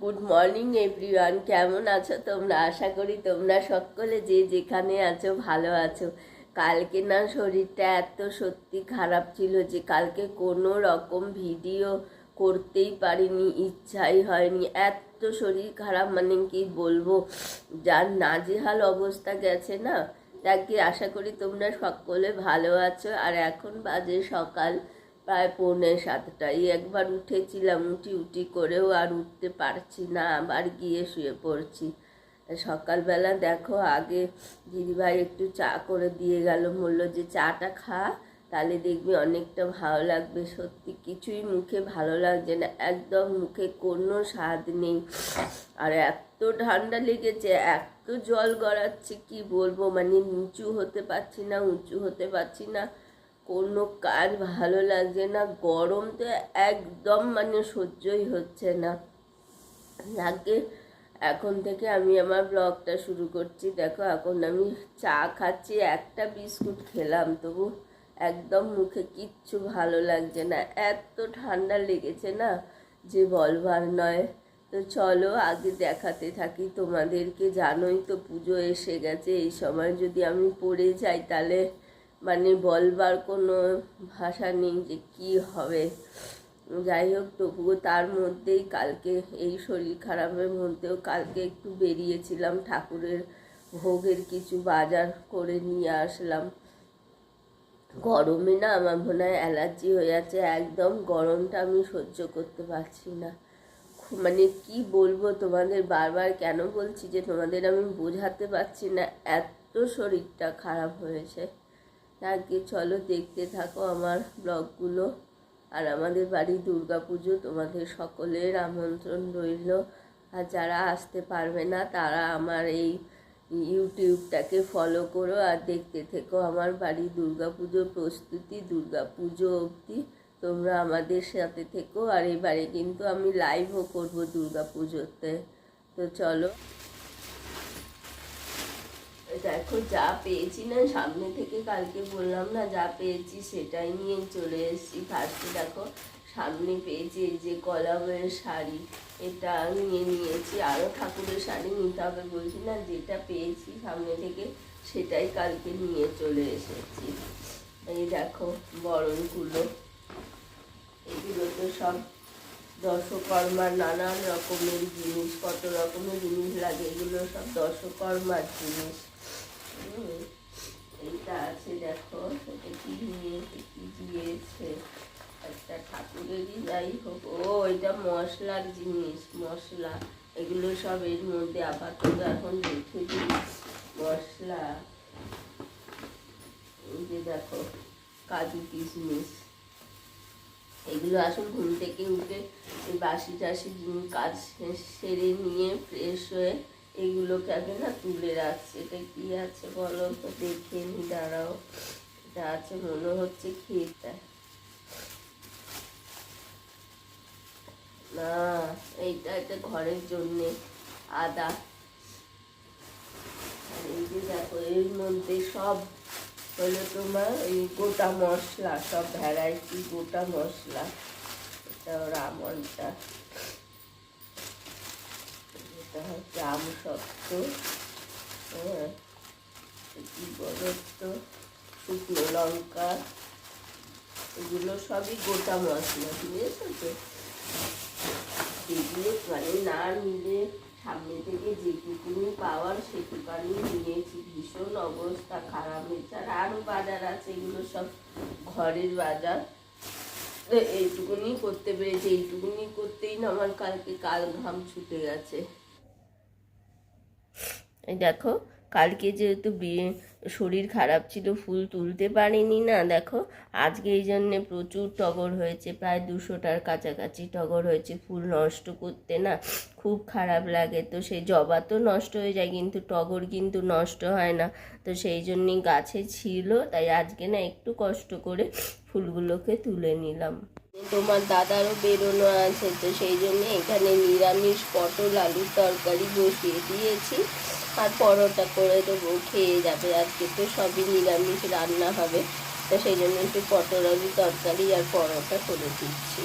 Good morning everyone কেমন আছো তোমরা? আশা করি তোমরা সকলে যে যেখানে আছো, ভালো আছো। কালকে না, শরীরটা এত সত্যি খারাপ ছিল যে কালকে কোনো রকম ভিডিও করতেই পারিনি, ইচ্ছাই হয়নি। এত শরীর খারাপ মানে কি বলব? যার নাজেহাল অবস্থা গেছে না, তাকে আশা করি তোমরা সকলে ভালো আছো। আর এখন বাজে সকাল। প্রায় পৌনে সাতটায়। একবার উঠেছিলাম উঠি উঠি করেও আর উঠতে পারছি না, আবার গিয়ে শুয়ে পড়ছি। সকালবেলা দেখো, আগে দিদিভাই একটু চা করে দিয়ে গেল, বলল যে, চাটা খা, তাহলে দেখবি অনেকটা ভালো লাগবে। সত্যি কিছুই মুখে ভালো লাগছে না, একদম মুখে কোনো স্বাদ নেই। আর এত ঠান্ডা লেগেছে, এত জল গড়াচ্ছে, কি বলব মানে নিচু হতে পারছি না, উঁচু হতে পারছি না। কোনো কাজ ভালো লাগছে না, গরম তো একদম মানে সহ্যই হচ্ছে না। লাগে এখন থেকে আমি আমার ব্লগটা শুরু করছি, দেখো এখন আমি চা খাচ্ছি, একটা বিস্কুট খেলাম, তবু একদম মুখে কিচ্ছু ভালো লাগছে না। এত ঠান্ডা লেগেছে না যে বলবার নয়। তো চলো আগে দেখাতে থাকি, তোমাদেরকে জানোই তো পুজো এসে গেছে, এই সময় যদি আমি পড়ে যাই তাহলে মানে বলবার কোনো ভাষা নেই যে কি হবে। যাই হোক, তবুও তার মধ্যেই কালকে এই শরীর খারাপের মধ্যেও কালকে একটু বেরিয়েছিলাম, ঠাকুরের ভোগের কিছু বাজার করে নিয়ে আসলাম। গরমে না আমার মনে হয় অ্যালার্জি হয়ে যাচ্ছে একদম গরমটা আমি সহ্য করতে পারছি না। মানে কি বলব তোমাদের, বারবার কেন বলছি যে তোমাদের আমি বোঝাতে পারছি না, এত শরীরটা খারাপ হয়েছে। আগে চলো দেখতে থাকো আমার ব্লগগুলো। আর আমাদের বাড়ি দুর্গা পুজো তোমাদের সকলের আমন্ত্রণ রইল। আর যারা আসতে পারবে না, তারা আমার এই ইউটিউবটাকে ফলো করো আর দেখতে থেকো আমার বাড়ি দুর্গা পুজোর প্রস্তুতি দুর্গা পুজো অবধি তোমরা আমাদের সাথে থেকো। আর এবারে কিন্তু আমি লাইভও করব দুর্গা পুজোতে তো চলো। দেখো যা পেয়েছি না, সামনে থেকে কালকে বললাম না যা পেয়েছি সেটাই নিয়ে চলে এসেছি ফার্স্টে দেখো, সামনে পেয়েছি এই যে কলামের শাড়ি, এটা নিয়ে নিয়েছি। আরও ঠাকুরের শাড়ি নিতে হবে বলছি না, যেটা পেয়েছি সামনে থেকে সেটাই কালকে নিয়ে চলে এসেছি। এই দেখো, বরণগুলো। এগুলো তো সব দশকর্মার নানান রকমের জিনিস, কত রকমের জিনিস লাগে, এগুলো সব দশকর্মার জিনিস। এইটা আছে দেখো কি নিয়েছে দিয়েছে? একটা ঠাকুরেরই যাই হোক। ও, এটা মশলার জিনিস, মশলা। এগুলো সব এর মধ্যে আপাতত এখন রেখে দিই। মশলা। এই যে দেখো, কাজু কিশমিশ। এগুলো আসুন ঘুম থেকে উঠে বাসি টাসি কাজ সেরে নিয়ে ফ্রেশ হয়ে এগুলোকে আগে না তুলে রাখছি। এটা কি আছে বলো তো? দেখে নি, দাঁড়াও। এটা আছে মনে হচ্ছে খেতে না, এইটা এটা ঘরের জন্যে আদা। এই যে দেখো, এর মধ্যে সব হলো তোমার এই গোটা মশলা, সব ভ্যারাইটি গোটা মশলা। এটা ওর আমলটা। এটা হচ্ছে আম শক্ত হ্যাঁ শুকনো লঙ্কা। এগুলো সবই গোটা মশলা, বুঝেছ তো? এগুলো মানে না নিলে সামনে থেকে যেটুকুনি পাওয়ার সেটুকানি নিয়েছি। ভীষণ অবস্থা খারাপ। হয়েছে আর আরও বাজার আছে, এগুলো সব ঘরের বাজার। এইটুকুনি করতে পেরেছি। এইটুকুনি করতেই না আমার কালকে কাল ঘাম ছুটে গেছে। দেখো, কালকে যেহেতু শরীর খারাপ ছিল, ফুল তুলতে পারিনি না, দেখো, আজকে এই জন্যে প্রচুর টগর হয়েছে, প্রায় দুশোটার কাছাকাছি টগর হয়েছে, ফুল নষ্ট করতে না খুব খারাপ লাগে, তো সেই জবা তো নষ্ট হয়ে যায়, কিন্তু টগর কিন্তু নষ্ট হয় না, তো সেই জন্যই গাছে ছিল, তাই আজকে না একটু কষ্ট করে ফুলগুলোকে তুলে নিলাম। তোমার দাদারও বেরোনো আছে, তো সেই জন্য এখানে নিরামিষ পটল, আলুর তরকারি বসিয়ে দিয়েছি। আর পরোটা করে দেবো, খেয়ে যাবে আজকে তো সবই নিরামিষ রান্না হবে। তো সেই জন্য একটু পটল আলু তরকারি আর পরোটা করে দিচ্ছি।